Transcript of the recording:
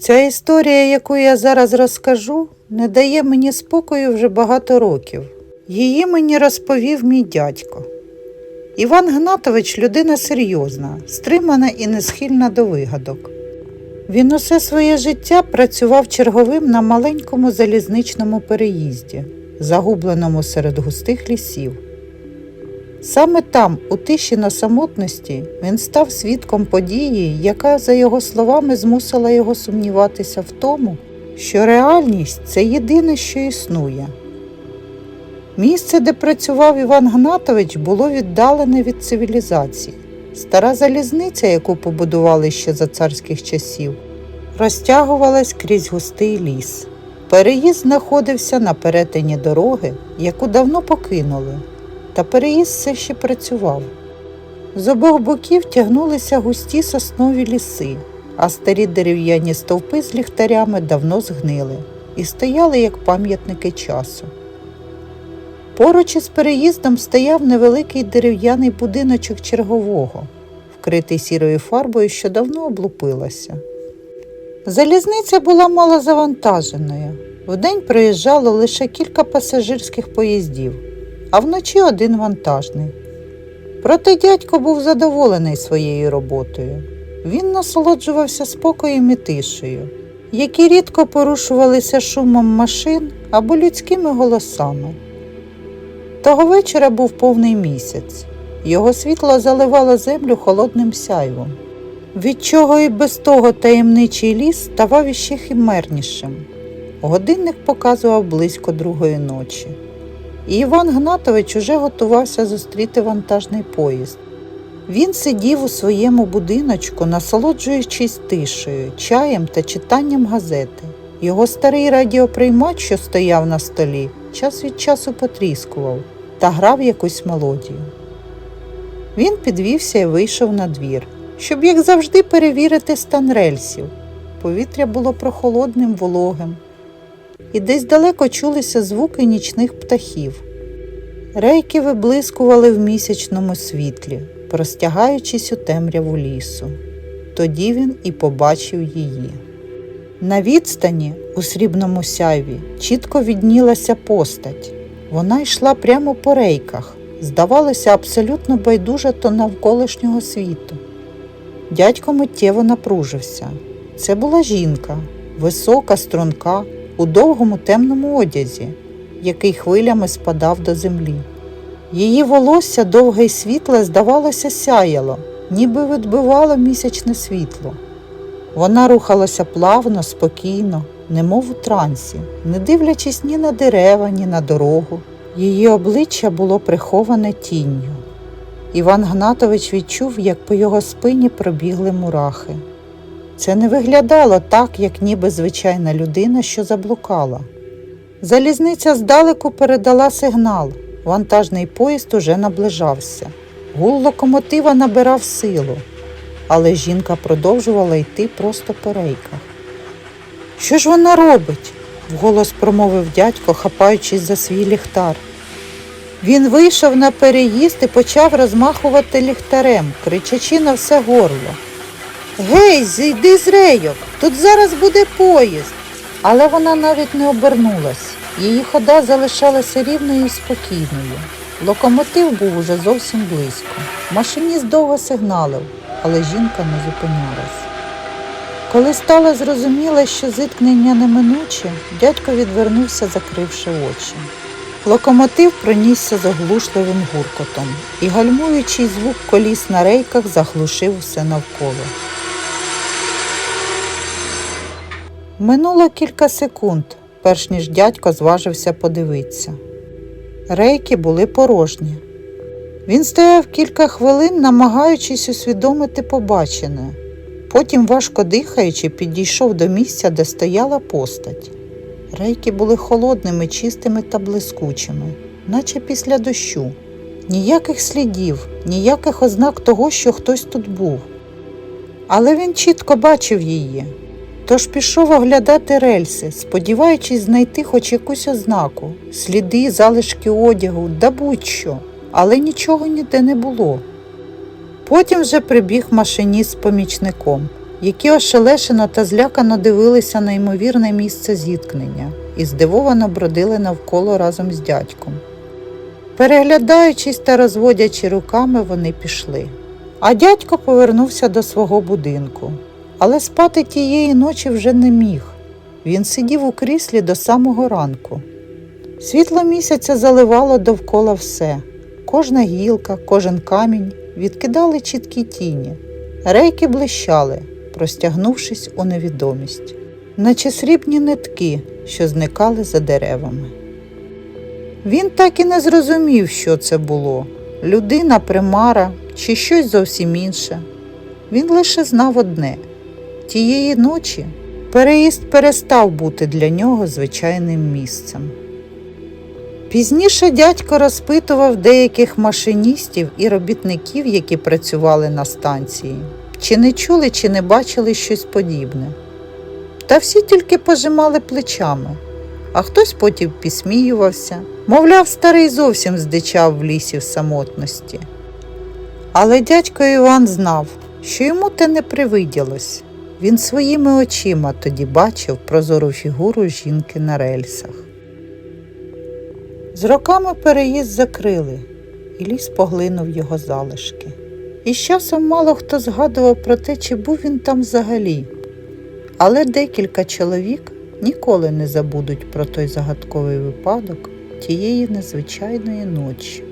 Ця історія, яку я зараз розкажу, не дає мені спокою вже багато років. Її мені розповів мій дядько. Іван Гнатович людина серйозна, стримана і не схильна до вигадок. Він усе своє життя працював черговим на маленькому залізничному переїзді, загубленому серед густих лісів. Саме там, у тиші на самотності, він став свідком події, яка, за його словами, змусила його сумніватися в тому, що реальність це єдине, що існує. Місце, де працював Іван Гнатович, було віддалене від цивілізації. Стара залізниця, яку побудували ще за царських часів, розтягувалась крізь густий ліс. Переїзд знаходився на перетині дороги, яку давно покинули, та переїзд все ще працював. З обох боків тягнулися густі соснові ліси, а старі дерев'яні стовпи з ліхтарями давно згнили і стояли як пам'ятники часу. Поруч із переїздом стояв невеликий дерев'яний будиночок чергового, вкритий сірою фарбою, що давно облупилася. Залізниця була малозавантаженою. Вдень проїжджало лише кілька пасажирських поїздів, а вночі один вантажний. Проте дядько був задоволений своєю роботою. Він насолоджувався спокоєм і тишею, які рідко порушувалися шумом машин або людськими голосами. Того вечора був повний місяць. Його світло заливало землю холодним сяйвом, від чого і без того таємничий ліс ставав іще химернішим. Годинник показував близько другої ночі. І Іван Гнатович уже готувався зустріти вантажний поїзд. Він сидів у своєму будиночку, насолоджуючись тишею, чаєм та читанням газети. Його старий радіоприймач, що стояв на столі, час від часу потріскував та грав якусь мелодію. Він підвівся і вийшов на двір, щоб, як завжди, перевірити стан рельсів. Повітря було прохолодним, вологим, і десь далеко чулися звуки нічних птахів. Рейки виблискували в місячному світлі, простягаючись у темряву лісу. Тоді він і побачив її. На відстані, у срібному сяйві, чітко віднілася постать. Вона йшла прямо по рейках, здавалося, абсолютно байдужа до навколишнього світу. Дядько миттєво напружився. Це була жінка, висока, струнка, у довгому темному одязі, який хвилями спадав до землі. Її волосся довге й світле, здавалося, сяяло, ніби відбивало місячне світло. Вона рухалася плавно, спокійно, немов у трансі, не дивлячись ні на дерева, ні на дорогу. Її обличчя було приховане тінню. Іван Гнатович відчув, як по його спині пробігли мурахи. Це не виглядало так, як ніби звичайна людина, що заблукала. Залізниця здалеку передала сигнал. Вантажний поїзд уже наближався. Гул локомотива набирав силу, але жінка продовжувала йти просто по рейках. Що ж вона робить? вголос промовив дядько, хапаючись за свій ліхтар. Він вийшов на переїзд і почав розмахувати ліхтарем, кричачи на все горло. Гей, зійди з рейок, тут зараз буде поїзд. Але вона навіть не обернулась. Її хода залишалася рівною і спокійною. Локомотив був уже зовсім близько. Машиніст довго сигналив, але жінка не зупинялась. Коли стало зрозуміло, що зіткнення неминуче, дядько відвернувся, закривши очі. Локомотив пронісся оглушливим гуркотом, і гальмуючий звук коліс на рейках заглушив все навколо. Минуло кілька секунд, перш ніж дядько зважився подивитися. Рейки були порожні. Він стояв кілька хвилин, намагаючись усвідомити побачене. Потім, важко дихаючи, підійшов до місця, де стояла постать. Рейки були холодними, чистими та блискучими, наче після дощу. Ніяких слідів, ніяких ознак того, що хтось тут був. Але він чітко бачив її. Тож пішов оглядати рельси, сподіваючись знайти хоч якусь ознаку, сліди, залишки одягу, да будь-що, але нічого ніде не було. Потім вже прибіг машиніст з помічником. які ошелешено та злякано дивилися на ймовірне місце зіткнення і здивовано бродили навколо разом з дядьком. Переглядаючись та розводячи руками, вони пішли. А дядько повернувся до свого будинку, але спати тієї ночі вже не міг. Він сидів у кріслі до самого ранку. Світло місяця заливало довкола все. Кожна гілка, кожен камінь відкидали чіткі тіні. Рейки блищали, простягнувшись у невідомість, наче срібні нитки, що зникали за деревами. Він так і не зрозумів, що це було людина, примара чи щось зовсім інше. Він лише знав одне тієї ночі переїзд перестав бути для нього звичайним місцем. Пізніше дядько розпитував деяких машиністів і робітників, які працювали на станції, чи не чули, чи не бачили щось подібне. Та всі тільки пожимали плечами, а хтось потім підсміювався, мовляв, старий зовсім здичав в лісі в самотності. Але дядько Іван знав, що йому те не привиділось. Він своїми очима тоді бачив прозору фігуру жінки на рельсах. З роками переїзд закрили, і ліс поглинув його залишки. І з часом мало хто згадував про те, чи був він там взагалі. Але декілька чоловік ніколи не забудуть про той загадковий випадок тієї незвичайної ночі.